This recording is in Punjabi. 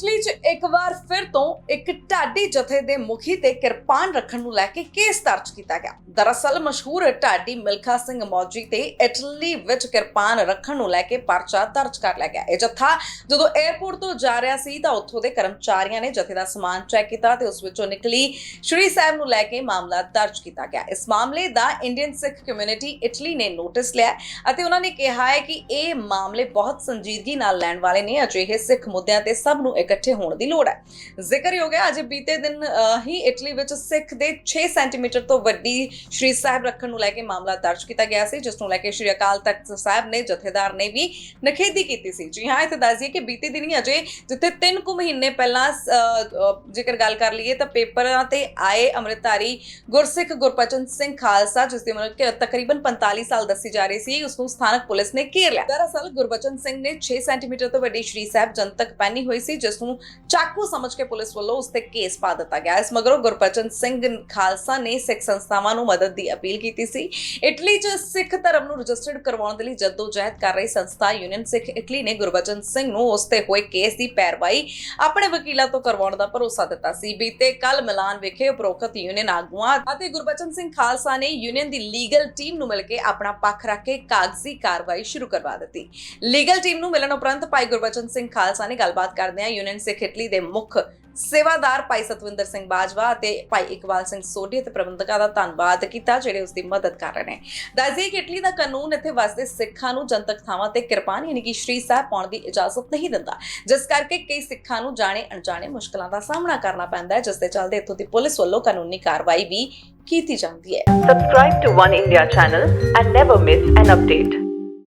ਇਟਲੀ 'ਚ ਇੱਕ ਵਾਰ ਫਿਰ ਤੋਂ ਇੱਕ ਢਾਡੀ ਜਥੇ ਦੇ ਮੁਖੀ ਤੇ ਕਿਰਪਾਨ ਰੱਖਣ ਨੂੰ ਲੈ ਕੇ ਕੇਸ ਦਰਜ ਕੀਤਾ ਗਿਆ। ਦਰਅਸਲ ਮਸ਼ਹੂਰ ਢਾਡੀ ਮਿਲਖਾ ਸਿੰਘ ਮੌਜੀ ਤੇ ਇਟਲੀ ਵਿੱਚ ਕਿਰਪਾਨ ਰੱਖਣ ਨੂੰ ਲੈ ਕੇ ਪਰਚਾ ਦਰਜ ਕਰ ਲਿਆ ਗਿਆ। ਇਹ ਜਥਾ ਜਦੋਂ 에ਅਰਪੋਰਟ ਤੋਂ ਜਾ ਰਿਹਾ ਸੀ ਤਾਂ ਉੱਥੋਂ ਦੇ ਕਰਮਚਾਰੀਆਂ ਨੇ ਜਥੇ ਦਾ ਸਮਾਨ ਚੈੱਕ ਕੀਤਾ ਤੇ ਉਸ ਵਿੱਚੋਂ ਨਿਕਲੀ। ਸ਼੍ਰੀ ਸਾਹਿਬ ਨੂੰ ਲੈ ਕੇ ਮਾਮਲਾ ਦਰਜ ਕੀਤਾ ਗਿਆ। ਇਸ ਮਾਮਲੇ ਦਾ ਇੰਡੀਅਨ ਸਿੱਖ ਕਮਿਊਨਿਟੀ ਇਟਲੀ ਨੇ ਨੋਟਿਸ ਲਿਆ ਅਤੇ ਉਹਨਾਂ ਨੇ ਕਿਹਾ ਹੈ ਕਿ ਇਹ ਮਾਮਲੇ ਬਹੁਤ ਸੰਜੀਦਗੀ ਨਾਲ ਲੈਣ ਵਾਲੇ ਨੇ। ਅਜਿਹੇ ਸਿੱਖ ਮੁੱਦਿਆਂ ਤੇ ਸਭ ਨੂੰ ਇਕੱਠੇ ਹੋਣ ਦੀ ਲੋੜ ਹੈ। ਜ਼ਿਕਰਯੋਗ ਹੈ, ਅੱਜ ਬੀਤੇ ਦਿਨ ਹੀ ਇਟਲੀ ਵਿੱਚ ਸਿੱਖ ਦੇ 6 ਸੈਂਟੀਮੀਟਰ ਤੋਂ ਵੱਡੀ ਸ਼੍ਰੀ ਸਾਹਿਬ ਰੱਖਣ ਨੂੰ ਲੈ ਕੇ ਮਾਮਲਾ ਦਰਜ ਕੀਤਾ ਗਿਆ ਸੀ, ਜਿਸ ਨੂੰ ਲੈ ਕੇ ਸ਼੍ਰੀ ਅਕਾਲ ਤਖਤ ਸਾਹਿਬ ਨੇ ਜਥੇਦਾਰ ਨੇ ਵੀ ਨਖੇਦੀ ਕੀਤੀ ਸੀ। ਜੀ ਹਾਂ, ਇੱਥੇ ਦੱਸ ਕਿ ਬੀਤੇ ਦਿਨੀ ਅਜੇ, ਜਿੱਥੇ 3 ਕੁ ਮਹੀਨੇ ਪਹਿਲਾਂ ਜੇਕਰ ਗੱਲ ਕਰ ਲਈਏ ਤਾਂ ਪੇਪਰਾਂ ਤੇ ਆਏ ਅੰਮ੍ਰਿਤਧਾਰੀ ਗੁਰਸਿੱਖ ਗੁਰਪਚਨ ਸਿੰਘ ਖਾਲਸਾ, ਜਿਸ ਦੀ ਉਮਰ ਤਕਰੀਬਨ 45 ਸਾਲ ਦੱਸੀ ਜਾ ਰਹੀ ਸੀ, ਉਸ ਨੂੰ ਸਥਾਨਕ ਪੁਲਿਸ ਨੇ ਘੇਰ ਲਿਆ। ਦਰਅਸਲ ਗੁਰਬਚਨ ਸਿੰਘ ਨੇ 6 ਸੈਂਟੀਮੀਟਰ ਤੋਂ ਵੱਡੀ ਸ਼੍ਰੀ ਸਾਹਿਬ ਜਨਤਕ ਪਹਿਨੀ ਹੋਈ ਸੀ, ਜਿਸ ਨੂੰ ਚਾਕੂ ਸਮਝ ਕੇ ਪੁਲਿਸ ਵੱਲੋਂ ਉਸ ਤੇ ਕੇਸ ਪਾ ਦਿੱਤਾ ਗਿਆ। ਇਸ ਮਗਰੋਂ ਗੁਰਬਚਨ ਸਿੰਘ ਖਾਲਸਾ ਨੇ ਸਿੱਖ ਸੰਸਥਾਵਾਂ ਨੂੰ ਮਦਦ ਦੀ ਅਪੀਲ ਕੀਤੀ ਸੀ। ਇਟਲੀ 'ਚ ਸਿੱਖ ਧਰਮ ਨੂੰ ਰਜਿਸਟਰਡ ਕਰਵਾਉਣ ਦੇ ਲਈ ਜਦੋਜਹਿਦ ਕਰ ਰਹੀ ਸੰਸਥਾ ਯੂਨੀਅਨ ਸਿੱਖ ਇਟਲੀ ਨੇ ਗੁਰਬਚਨ ਸਿੰਘ ਨੂੰ ਉਸ ਤੇ ਹੋਏ ਕੇਸ ਦੀ ਪੈਰਵਾਈ ਆਪਣੇ ਵਕੀਲਾਂ ਤੋਂ ਕਰਵਾਉਣ ਦਾ ਭਰੋਸਾ ਦਿੱਤਾ ਸੀ। ਬੀਤੇ ਕੱਲ ਮਿਲਾਨ ਵਿਖੇ ਉਪਰੋਕਤ ਯੂਨੀਅਨ ਆਗੂਆਂ ਅਤੇ ਗੁਰਬਚਨ ਸਿੰਘ ਖਾਲਸਾ ਨੇ ਯੂਨੀਅਨ ਦੀ ਲੀਗਲ ਟੀਮ ਨੂੰ ਮਿਲ ਕੇ ਆਪਣਾ ਪੱਖ ਰੱਖ ਕੇ ਕਾਗਜ਼ੀ ਕਾਰਵਾਈ ਸ਼ੁਰੂ ਕਰਵਾ ਦਿੱਤੀ। ਲੀਗਲ ਟੀਮ ਨੂੰ ਮਿਲਣ ਉਪਰੰਤ ਭਾਈ ਗੁਰਬਚਨ ਸਿੰਘ ਖਾਲਸਾ ਨੇ ਗੱਲਬਾਤ ਕਰਦਿਆਂ ਯੂਨੀਅਨ ਸਿੱਖ ਇਟਲੀ ਦੇ ਮੁੱਖ ਸੇਵਾਦਾਰ ਭਾਈ ਸਤਵਿੰਦਰ ਸਿੰਘ ਬਾਜਵਾ ਅਤੇ ਭਾਈ ਇਕਬਾਲ ਸਿੰਘ ਸੋਢੀ ਅਤੇ ਪ੍ਰਬੰਧਕਾਂ ਦਾ ਧੰਨਵਾਦ ਕੀਤਾ, ਜਿਹੜੇ ਉਸ ਦੀ ਮਦਦ ਕਰ ਰਹੇ ਨੇ। ਦੱਸਦੇ ਕਿ ਇਟਲੀ ਦਾ ਕਾਨੂੰਨ ਇੱਥੇ ਵਸਦੇ ਸਿੱਖਾਂ ਨੂੰ ਜਨਤਕ ਥਾਵਾਂ ਤੇ ਕਿਰਪਾਨ, ਯਾਨੀ ਕਿ ਸ਼੍ਰੀ ਸਾਹਿਬ ਪਾਉਣ ਦੀ ਇਜਾਜ਼ਤ ਨਹੀਂ ਦਿੰਦਾ। ਜਿਸ ਕਰਕੇ ਕਈ ਸਿੱਖਾਂ ਨੂੰ ਜਾਣੇ ਅਣਜਾਣੇ ਮੁਸ਼ਕਲਾਂ ਦਾ ਸਾਹਮਣਾ ਕਰਨਾ ਪੈਂਦਾ ਹੈ, ਜਿਸ ਦੇ ਚੱਲਦੇ ਇੱਥੋਂ ਦੀ ਪੁਲਿਸ ਵੱਲੋਂ ਕਾਨੂੰਨੀ ਕਾਰਵਾਈ ਵੀ ਕੀਤੀ ਜਾਂਦੀ ਹੈ। Subscribe to One India channel and never miss an update.